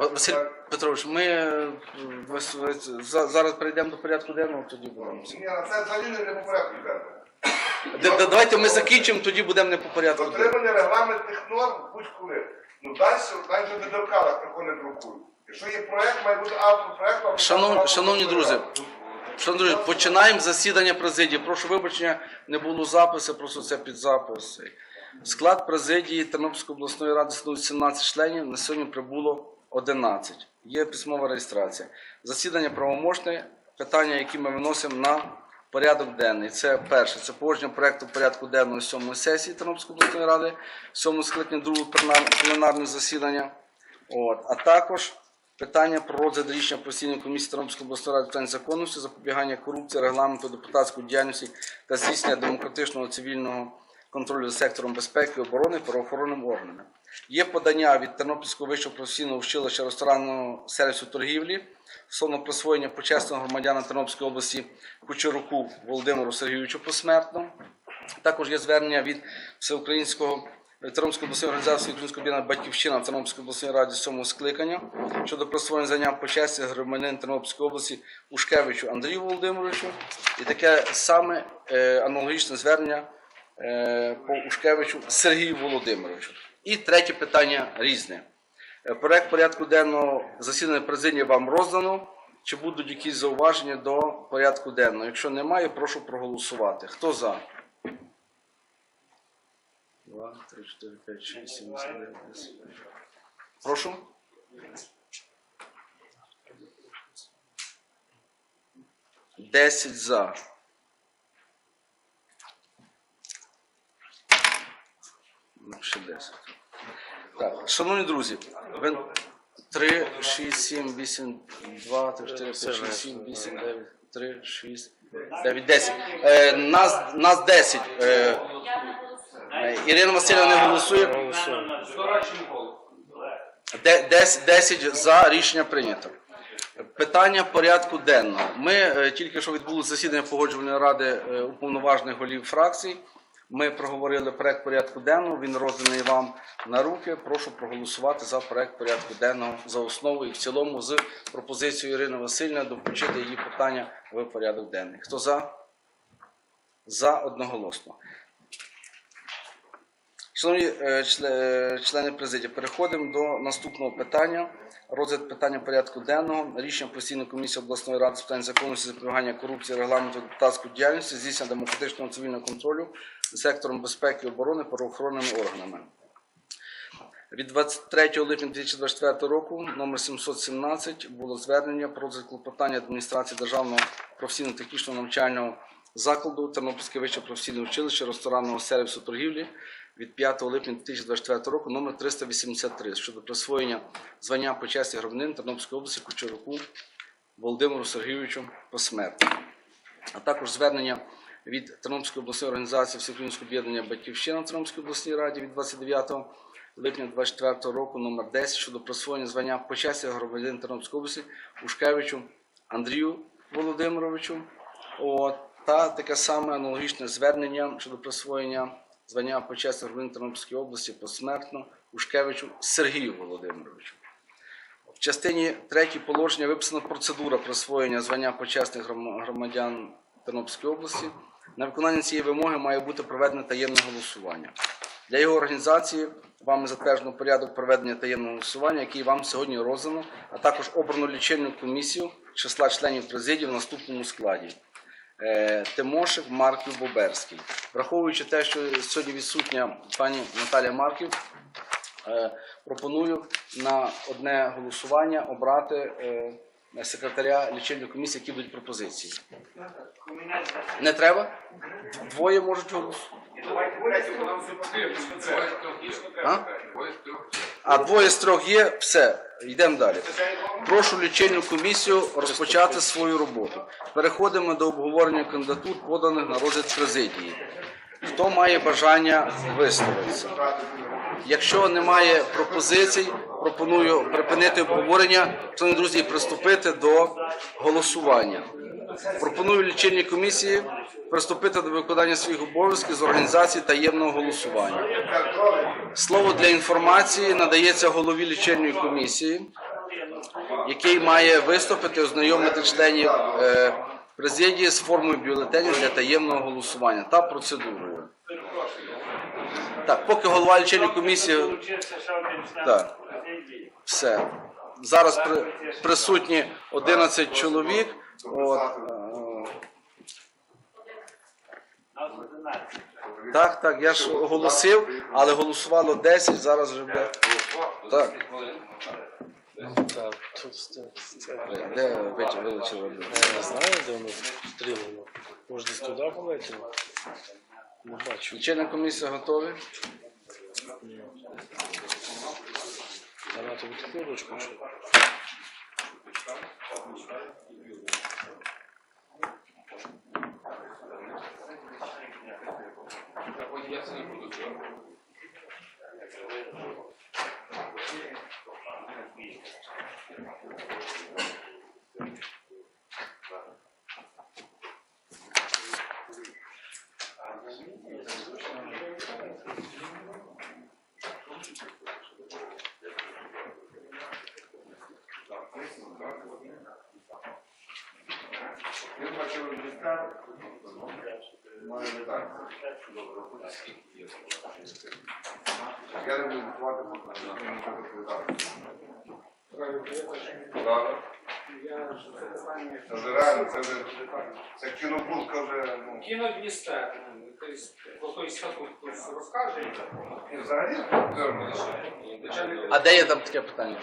Ва- Василь Петрович, ми е, зараз перейдемо до порядку денного, тоді будемо. Ні, це взагалі не по порядку йде. Д- д- Давайте ми закінчимо, тоді будемо не по порядку. Дотримання регламентних норм будь-коли. Ну далі, далі вже не докала, приходить друкують. Якщо є проект, має бути автор проекту, Шанов- шановні друзі, Шановні, друзі, починаємо засідання президії. Прошу вибачення, не було запису, просто це під запис. Склад президії Тернопільської обласної ради становить 17 членів, на сьогодні прибуло 11. Є письмова реєстрація. Засідання правомочне, питання, які ми виносимо на порядок денний. Це перше, це погодження проекту порядку денного сьомої сесії Тернопільської обласної ради, сьомого скликання другого пленарного засідання. От, а також питання про розгляд рішення постійної комісії Тернопільської обласної ради питань законності, запобігання корупції, регламенту депутатської діяльності та здійснення демократичного цивільного контролю за сектором безпеки оборони правоохоронним органами. Є подання від Тернопільського вищого професійного училища ресторанного сервісу торгівлі стосовно присвоєння почесного громадяна Тернопільської області Кучеруку Володимиру Сергійовичу посмертно. Також є звернення від всеукраїнського Тернопільської обласної організації Українського об'єднання Батьківщина в Тернопільській обласній раді сьомого скликання щодо присвоєння звання почесті громадянин Тернопільської області Ушкевичу Андрію Володимировичу. І таке саме е, аналогічне звернення е, по Ушкевичу Сергію Володимировичу. І третє питання різне. Е, Проект порядку денного засідання президії вам роздано. Чи будуть якісь зауваження до порядку денного? Якщо немає, прошу проголосувати. Хто за? 2, 3, 4, 5, 6, 7, 8, 9, 10. Прошу. Десять за. Ще 10. Так, шановні друзі, 3, 6, 7, 8, 2, 3, 4, 5, 6, 7, 8, 9, 3, 6, 9, 10. Е, нас, нас 10. Е, е, Ірина Васильівна не голосує. Де- дес- 10 за рішення прийнято. Питання порядку денного. Ми е, тільки що відбулося засідання погоджувальної ради е, уповноважених голів фракцій. Ми проговорили проект порядку денного. Він розданий вам на руки. Прошу проголосувати за проект порядку денного за основу і в цілому з пропозицією Ірини Васильівни включити її питання в порядок денний. Хто за? За одноголосно. Шановні е, е, члени президії, переходимо до наступного питання. Розгляд питання порядку денного. Рішення постійної комісії обласної ради з питань законності запобігання корупції, регламенту депутатської діяльності, здійснення демократичного цивільного контролю сектором безпеки і оборони правоохоронними органами. Від 23 липня 2024 року номер 717 було звернення про розгляд клопотання адміністрації Державного професійно-технічного навчального закладу Тернопільське вище професійне училище ресторанного сервісу торгівлі від 5 липня 2024 року номер 383 щодо присвоєння звання почесті громадянин Тернопільської області Кучеруку Володимиру Сергійовичу посмертно а також звернення від Тернопільської обласної організації Всеукраїнського об'єднання Батьківщина в Тернопільській обласній раді від 29 липня 2024 року номер 10 щодо присвоєння звання почесті громадянина Тернопільської області Ушкевичу Андрію Володимировичу. От, та таке саме аналогічне звернення щодо присвоєння звання почесті громадянина Тернопільської області посмертно Ушкевичу Сергію Володимировичу. В частині 3 положення виписана процедура присвоєння звання почесних громадян Тернопільської області. На виконання цієї вимоги має бути проведене таємне голосування. Для його організації вами затверджено порядок проведення таємного голосування, який вам сьогодні роздано, а також обрано лічильну комісію числа членів президії в наступному складі. Е, Тимошик, Марків, Боберський. Враховуючи те, що сьогодні відсутня пані Наталія Марків, Е, пропоную на одне голосування обрати е, секретаря лічильної комісії, які будуть пропозиції. Не треба? Двоє можуть голосувати. А? а двоє з трьох є, все, йдемо далі. Прошу лічильну комісію розпочати свою роботу. Переходимо до обговорення кандидатур, поданих на розгляд президії. Хто має бажання висловитися? Якщо немає пропозицій, пропоную припинити обговорення, шановні друзі, приступити до голосування. Пропоную лічильній комісії приступити до виконання своїх обов'язків з організації таємного голосування. Слово для інформації надається голові лічильної комісії який має виступити, ознайомити членів е, президії з формою бюлетенів для таємного голосування та процедурою. Так, поки голова лічильної комісії Так. все. Зараз при, присутні 11 чоловік. От, е, Нас 11. Так, так, я ж оголосив, але голосувало 10, зараз вже буде. Так. Де витяг вилучили? не знаю, де воно стрілено. Може десь туди полетіло? Не бачу. Лічильна комісія готові? Тобі таку ручку що? Він бачив ліста, має редакцію. Я не буду готувати, бо я не буду відповідати. Це вже це вже це кінобудка вже, ну, Кіномістер, якийсь якийсь статут хтось розкаже. і взагалі термін. А де є там таке питання?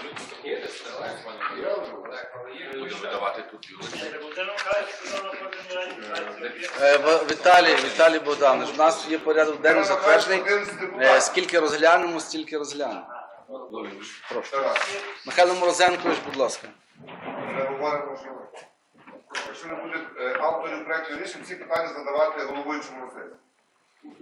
Е, В- Віталій, Віталій Богданович, у нас є порядок денний затверджений. Е. Скільки розглянемо, стільки розглянемо. Прошу. Михайло Морозенкович, будь ласка. Якщо не буде е, авторів проєкту рішень, ці питання задавати головуючому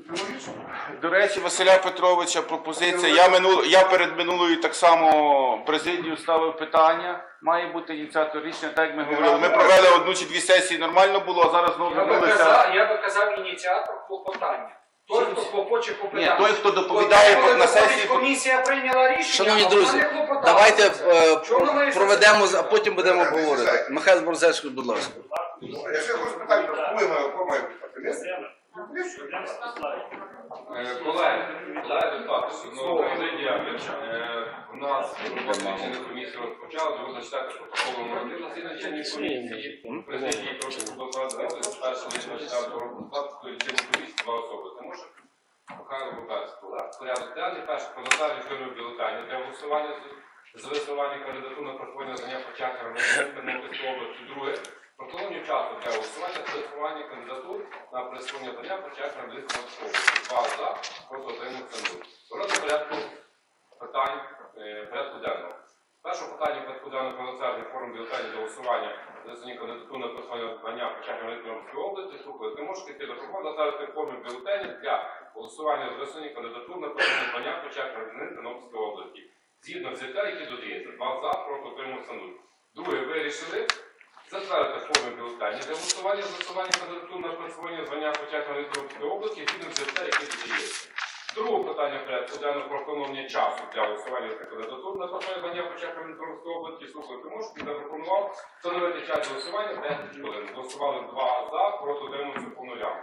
логічно. До речі, Василя Петровича пропозиція. Я минул, я перед минулою так само президію ставив питання. Має бути ініціатор рішення, так як ми говорили. Ми провели одну чи дві сесії, нормально було, а зараз знову Я би вернулися. казав, я би казав ініціатор клопотання. Той, хто клопоче по Ні, питанню. той, хто доповідає коли на сесії. Комісія прийняла рішення. Шановні а друзі, не клопотала. давайте е, Чому ми проведемо, а потім будемо обговорити. Михайло Морозенкович, будь ласка. Я ще хочу питати, коли ми Колеги, колеги депутати, ну, президія, у нас робота комісії розпочала, ви зачитати протокол номер 1 на комісії, президії прошу докладати з першого до року лічильної комісії два особи. Тому що Михайло Богданський, порядок денний, перше, про затвердження фірми бюлетені для голосування з- з висування кандидатур на присвоєння звання початку Тернопільської області. Друге, Протокольні часу для висування кандидатур на присвоєння звання початку Тернопільської області. Два за, проти отримання цензур. Розгляд порядку питань е, порядку денного. Перше питання порядку денного про затвердження форм бюлетенів для голосування за висування кандидатур на присвоєння звання початку Тернопільської області. Слухайте, можете йти до пропону затвердити форми бюлетенів для голосування з висування кандидатур на присвоєння звання початку Тернопільської області. Згідно взяття, які додається. Два за, проти отримання цензур. Друге, вирішили затвердити форми бюлетені для голосування за кандидатур на присвоєння звання початку Тернопільської області, згідно взяття, які додається. Друге питання порядку денного про встановлення часу для голосування за кандидатур на присвоєння звання початку Тернопільської області. Слухайте, можете, я запропонував встановити час голосування 10 хвилин. Голосували два за, проти отримуються по нулям.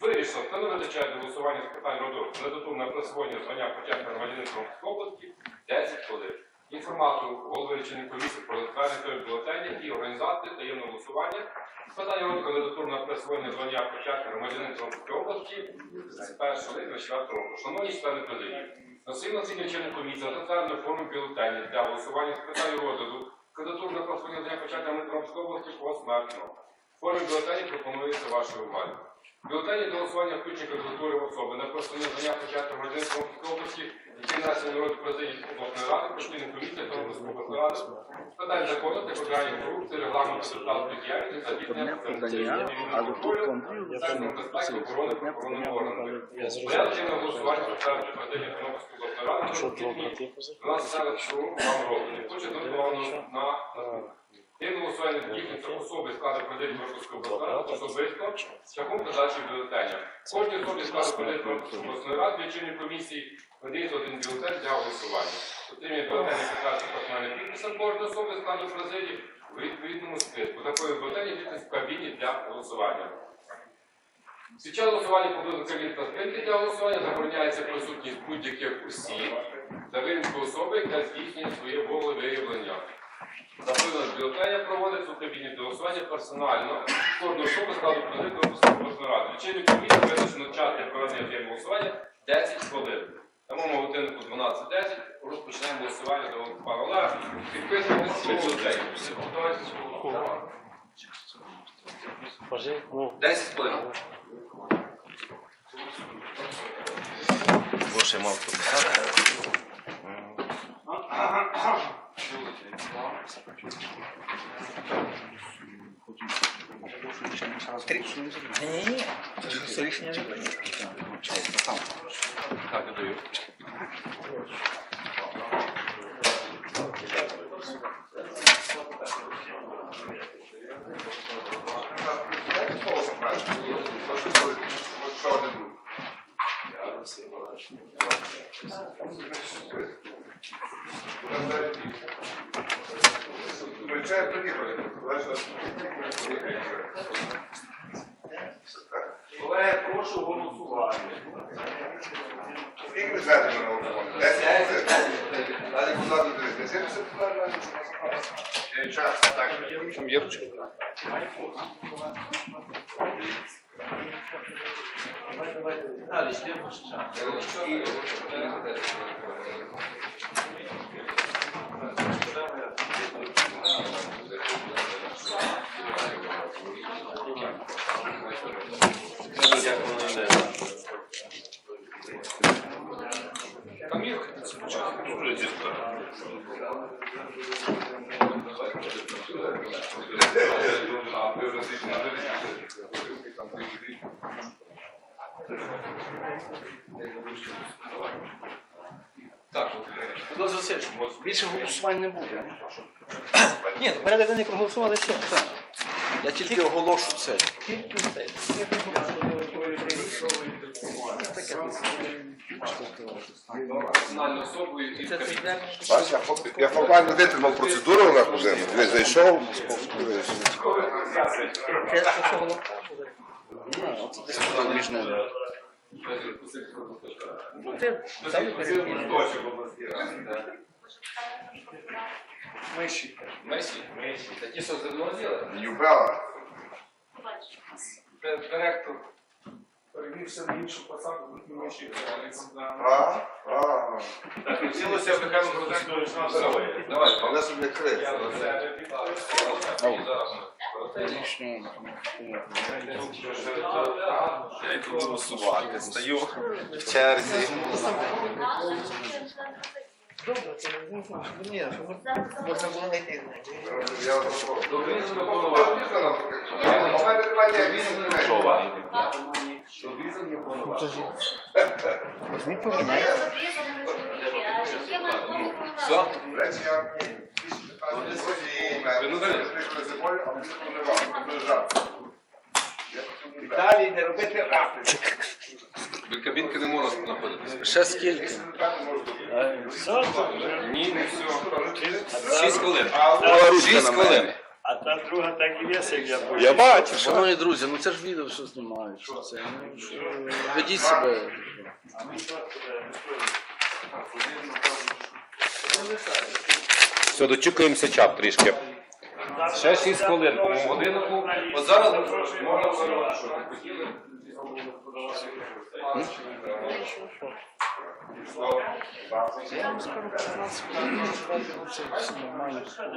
Вирішив встановити час для голосування з питань роду кандидатур на присвоєння звання початку громадянина Тернопільської області 10 хвилин. Інформацію голови речної комісії про затвердження бюлетені і організації таємного голосування з питання роду кандидатур на присвоєння звання початку громадянина Тернопільської області з 1 липня 4 року. Шановні члени президії, на своїй націльній чинній комісії затверджено форму бюлетені для голосування з питань розгляду кандидатур на присвоєння звання початку Тернопільської області посмертно. Формі бюлетені пропонується вашій увазі. Бюлетені до голосування включені кандидатури особи на присвоєння звання початку Тернопільської області, які внесені на розгляд президії обласної ради, постійної комісії та обласної ради, питань закону та програмі корупції, регламенту депутатської діяльності та тут контроль. Сектору безпеки, оборони. Я зрозумів. Порядок чинного голосування президія Тернопільської обласної ради. Що на поза? 12 що вам роздані. Хоче зонтовано на Тим голосування здійснюється особи складу президії Тернопільської обласної ради особисто шляхом подачі бюлетеня. Кожній особі складу президії Тернопільської обласної ради лічильної комісії надається один бюлетень для голосування. Отримує бюлетень підтверджує персональним підписом кожної особи складу президії у відповідному списку. Такої бюлетені підпис в кабіні для голосування. Під час голосування поблизу кабін та спинки для голосування забороняється присутність будь-яких осіб за винятку особи, яка здійснює своє волевиявлення. Заповнене бюлетеня проводиться у кабіні для голосування персонально. Кожну особу складу президії Верховної Ради. Лічильник комісії визначено час для проведення прийому голосування 10 хвилин. На моєму годиннику 12.10 розпочинаємо голосування до пана Олега. Підписуємо бюлетені. Ну, 10 хвилин. Боже, мав писати. Так, я даю. Включай, приїхали. Колеги, прошу голосувати. Скільки знаєте на голосування? Десять? Далі куди дивитися? Сімдесят питань? Є час, так. Більше голосувань не буде. Ні, ну, порядок денний проголосували все. Я тільки оголошу це. І Це я фо- я формально витримав процедуру Олег Володимирович. Ви зайшов, дивись. Це стосовно. Між ними. Ну, ставлю перед Миші. Миші? Такі, що зерно з'їли? Юбела. Директор. Перевівся на іншу посаду, тут миші. А? А. Так, хотілося Михайло Богданович нам здоров'я. Давай, Але собі крит. я за це. Рішення. Я йду голосувати. Стою в черзі. Добре, це не знаю, що Ну. Ви далі. Далі не робити рапи. Біля кабінки не можна знаходитися. Ще скільки? Ні, не все. Шість хвилин. Шість хвилин. А та друга так і вес, як я бачу. Я бачу, Шановні друзі, ну це ж відео все знімають. Що це? Ну, що- Ведіть себе. все, дочікуємося чап трішки. Ще 6 хвилин по Годинку. От зараз можна.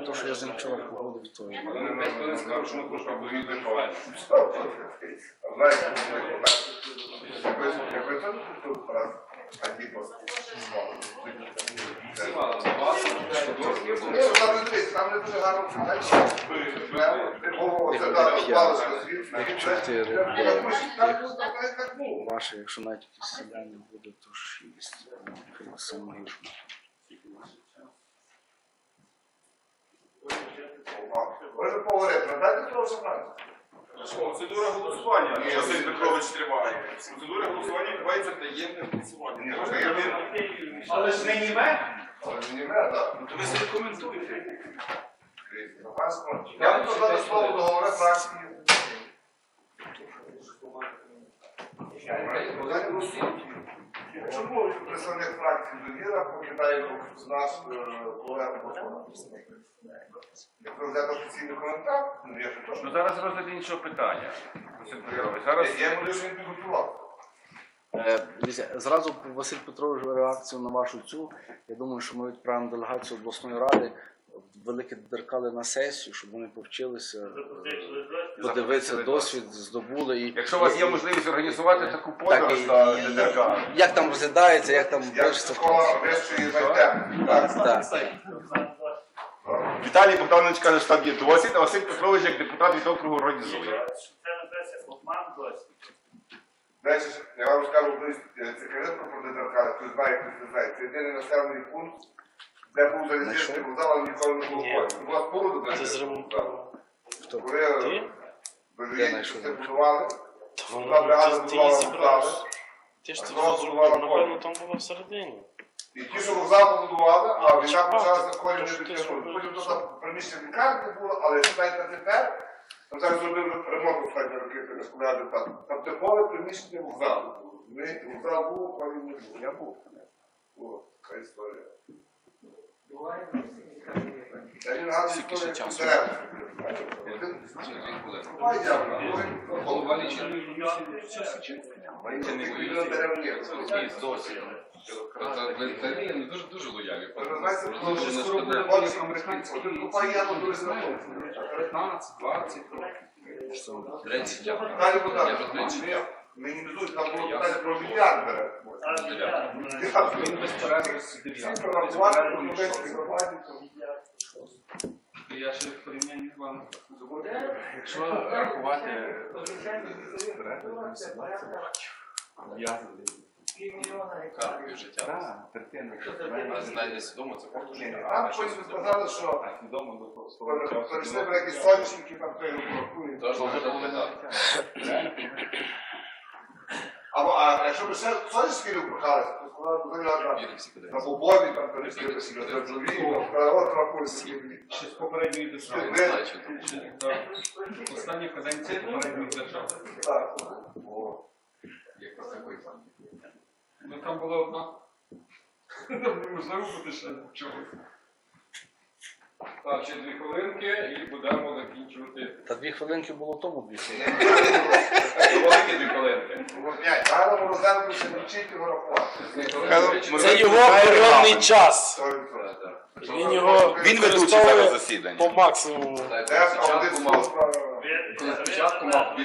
То, що я з ним вчора погодив, то Вони п'ять хвилин скажуть, що ми трошки повідомили проведемо. Якби це тут а ті Там не дивись, не дуже гарно ваше, якщо навіть якісь селяни буде, то шість. Хай саме гірше. Ви поговорити, надайте того. Процедура голосування, Василь Петрович триває. Процедура голосування відбувається таємне голосування. Але ж не німе. Мене. То ви себе. Я буду дати слово до голови фракції. Чому представник фракції довіра покидає наш е, взяти офіційний коментар, ну я ж Ну зараз розгляд іншого питання. Зараз Я йому лише не підготував. Е, Зразу Василь Петрович реакцію на вашу цю. Я думаю, що ми відправимо делегацію обласної ради. Велике деркали на сесію, щоб вони повчилися, е, подивитися досвід, здобули і Якщо у вас є можливість організувати таку Так, подорож на ДДРК, як там розглядається, як там пишеться. Віталій Богданович каже, що там є досвід, а Василь Петрович як депутат від округу організує. Значи, не вам казвам дури, се къде проповедна каза, той знае, който се знае. Цветене на сявни пункт, да го залезете, го дала никой не го говори. Това е първо да бъде. Корея, да видите, че сте подолали, това трябва да подолава подолава. Те ще възрубат е напълно там в сърдение. И ти се го до лада, а вина почава за кой не би те. Пътето да премислим как да бъде, але ще дайте така, там зараз зробили ремонт останні роки, це не депутат. Там типове приміщення вокзалу. Ми вокзал був, колі не було. Я був. О, така історія. Я не я, ну, Голова лічильної Це досі. Ви ну, дуже дуже лояльні. Вже скоро буде бачити американців, один купає яму дуже знакомий. 15, 20 років. 30 я. Далі буде. Я вже. Мені не дуже, там було питання про мільярд бере. Він без перерви сидів. Всі громаді. Я ще в порівнянні з вами. Якщо рахувати картою життя, а знання свідомо це факт. Там потім сказали, що Свідомо до перейшли в якісь соняшники, там той рахує. Тож може бути так. Або, а якщо б ще соняшники не впихалися, то сказали, що на, Віримо всі на бобові, там перейшли, на жовтові, там сказали, от рахує собі. Ще з попередньої держави. Не знаю, що там. Останні каденції попередньої держави. Так. Як про такий план. Ну там була одна. Неможливо бути ще чогось. Так, ще дві хвилинки і будемо закінчувати. Та дві хвилинки було тому дві хвилинки. Великі дві хвилинки. Гарно Морозенко ще вчить його рахувати. Це його коронний час. Він його Він ведучий зараз засідання. по максимуму. Спочатку мав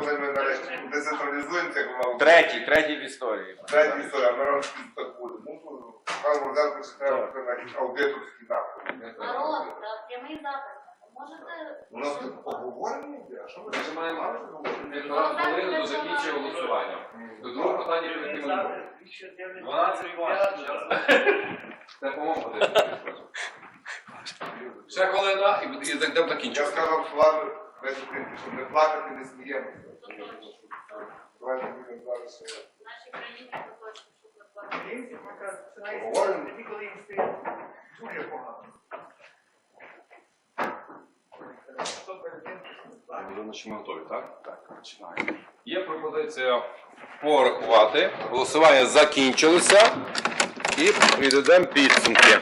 коли ми нарешті децентралізуємо це, бути. Третій, третій в історії. Третя історія, ми робимо так буде. Ну, пан Морозенко, ще треба виконати аудиторський напрямок. Народ, прямий. Можете У нас тут обговорення йде, а що ми Ми маємо півтора хвилини до закінчення голосування. До другого питання перейти не можемо. 12 бачить. Це по-моєму. Ще хвилина і буде- і йдемо Я скажу вам славу, українці, щоб не плакати, не сміємося. Давайте будемо зараз. наші країни поточні, щоб не Говоримо. тоді, коли їм стає дуже погано. Думаю, що ми готові, так? Так, починаємо. Є пропозиція порахувати. Голосування закінчилося. І підведемо підсумки.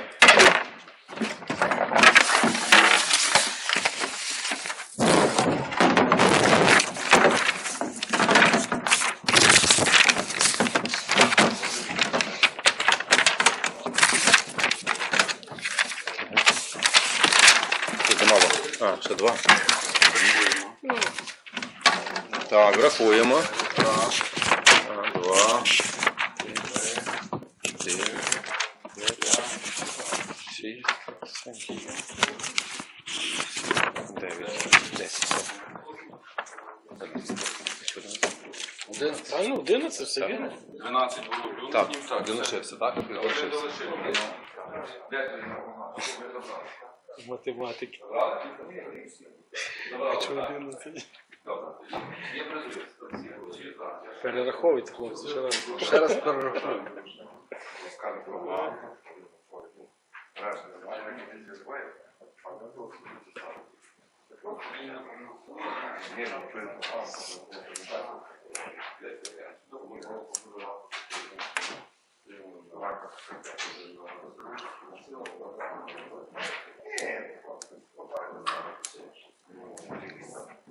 Скільки мало? А, ще два. Так, рахуємо. Раз, два, три, п'ять, шість, сім, дев'ять, десять. Один. Правильно, 11, все вірно. 12 було Так, так? Математики. Так. 11? Добре. Є призові. Всі голосують за. Перераховуйте, хлопці, ще раз. Ще раз перерахую. Розказує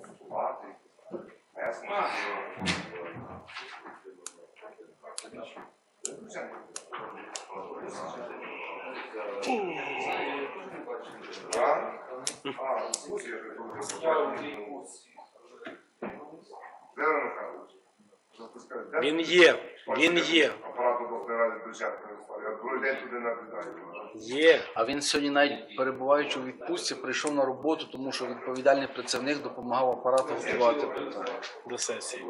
про владу. Решта немає, які ці збої. Ні, в принципі, А, слухай, я говорю, Леонід Михайлович, запускай. Де Він є, він є, Апарат обласної ради бюджет переслав. Другий день туди наблюдаю. є. А він сьогодні, навіть перебуваючи у відпустці, прийшов на роботу, тому що відповідальний працівник допомагав апарату готувати питання. До сесії.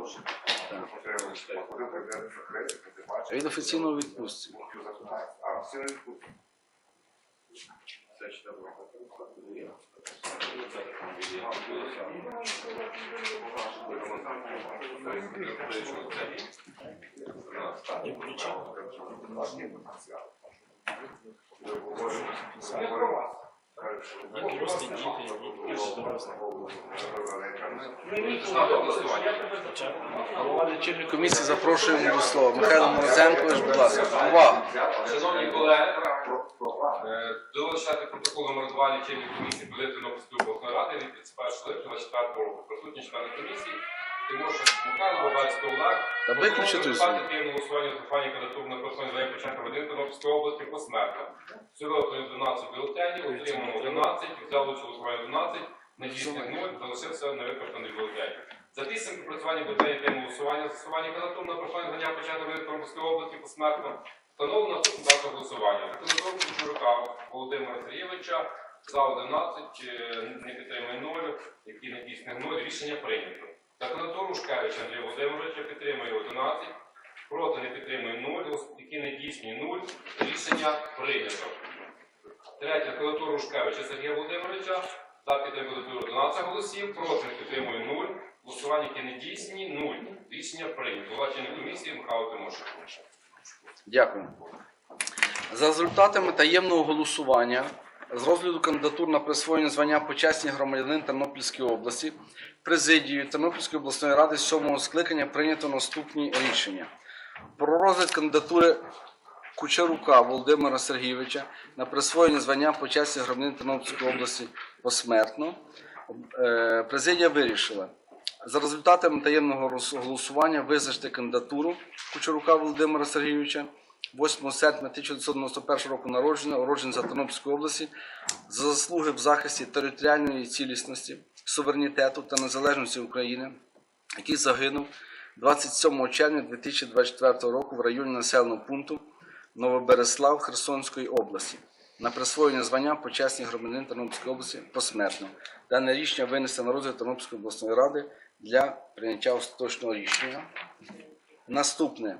Він офіційно у відпустці. А, всі відпустці. Ми говоримо про вас. Ставте голосування. Голова лічильної комісії запрошуємо до слова. Михайло Морозенкович, будь ласка. Увага! Шановні колеги, е, до читати протокол номер 2 лічильної комісії Тернопільської обласної ради від 31 липня 24 року. Присутні члени комісії, Тимошик Михайло, Бабацький Олег. Та виключи той звук. Активне голосування за фані кандидатур на прохання за початку годин Тернопільської області посмертно. Всього 12 бюлетенів, отримано 11, взяло участь у голосуванні 12, недійсних 0, залишився невикористаний бюлетень. За підсумки працювання бюлетенів теми голосування, застосування кандидатур на прохання за початку годин Тернопільської області посмертно, встановлено наступну дату голосування. Кандидатуру Кучурука Володимира Сергійовича за 11, е, не підтримує 0, які недійсних 0, рішення прийнято. За кандидатуру Шкевича Андрія Володимировича підтримує 11, проти не підтримує 0, які недійсні 0, рішення прийнято. Третє, кандидатуру Шкевича Сергія Володимировича за підтримку кандидатури 11 голосів, проти не підтримує 0, голосування які недійсні 0, рішення прийнято. Голова комісії Михайло Тимошенко. Дякую. За результатами таємного голосування з розгляду кандидатур на присвоєння звання почесний громадянин Тернопільської області президією Тернопільської обласної ради сьомого скликання прийнято наступні рішення. Про розгляд кандидатури Кучерука Володимира Сергійовича на присвоєння звання почесний громадянин Тернопільської області посмертно. Е, Президія вирішила за результатами таємного голосування визначити кандидатуру Кучерука Володимира Сергійовича 8 серпня 1991 року народження, уродженця Тернопільської області, за заслуги в захисті територіальної цілісності, суверенітету та незалежності України, який загинув 27 червня 2024 року в районі населеного пункту Новобереслав Херсонської області на присвоєння звання почесний громадянин Тернопільської області посмертно. Дане рішення винесено на розгляд Тернопільської обласної ради для прийняття остаточного рішення. Наступне.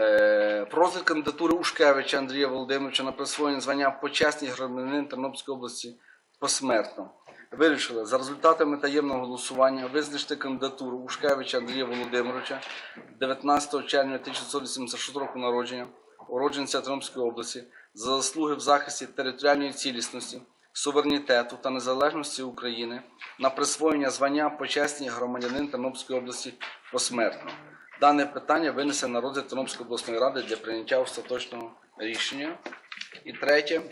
Е, Про кандидатури Ушкевича Андрія Володимировича на присвоєння звання почесний громадянин Тернопільської області посмертно. Вирішили за результатами таємного голосування визначити кандидатуру Ушкевича Андрія Володимировича 19 червня 1986 року народження, уродженця Тернопільської області, за заслуги в захисті територіальної цілісності, суверенітету та незалежності України на присвоєння звання почесний громадянин Тернопільської області посмертно. Дане питання винесе на розгляд Тернопільської обласної ради для прийняття остаточного рішення. І третє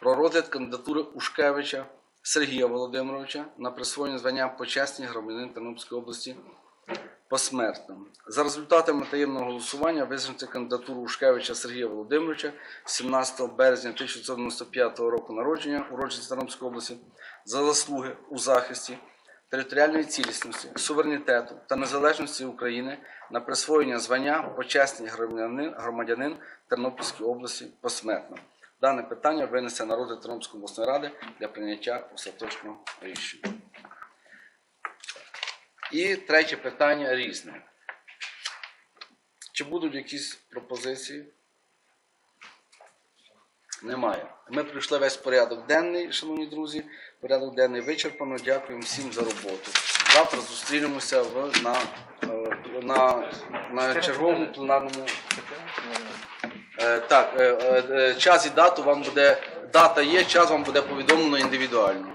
про розгляд кандидатури Ушкевича Сергія Володимировича на присвоєння звання почесний громадянин Тернопільської області посмертно. За результатами таємного голосування визначити кандидатуру Ушкевича Сергія Володимировича 17 березня 1995 року народження, уродженця Тернопільської області, за заслуги у захисті територіальної цілісності, суверенітету та незалежності України на присвоєння звання почесний громадянин, Тернопільської області посмертно. Дане питання винесе на розгляд Тернопільської обласної ради для прийняття остаточного рішення. І третє питання різне. Чи будуть якісь пропозиції? Немає. Ми пройшли весь порядок денний, шановні друзі. Порядок денний вичерпано. Дякуємо всім за роботу. Завтра зустрінемося в, на, е, на, на черговому пленарному. Е, так, е, час і дату вам буде. Дата є, час вам буде повідомлено індивідуально.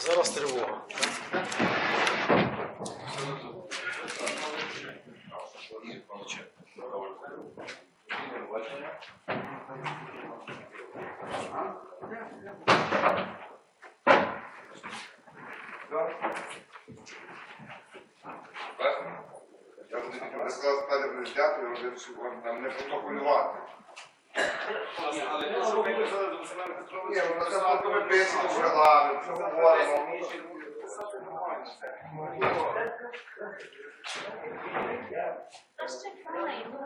Зараз тривога. Я буду хотів би сказати, пане президенту, я вирішив вам там не протоколювати. Але то, писали до Ні, Петровича, ну це просто ми пишемо в регламент, що говоримо. Та ж чекай, ну.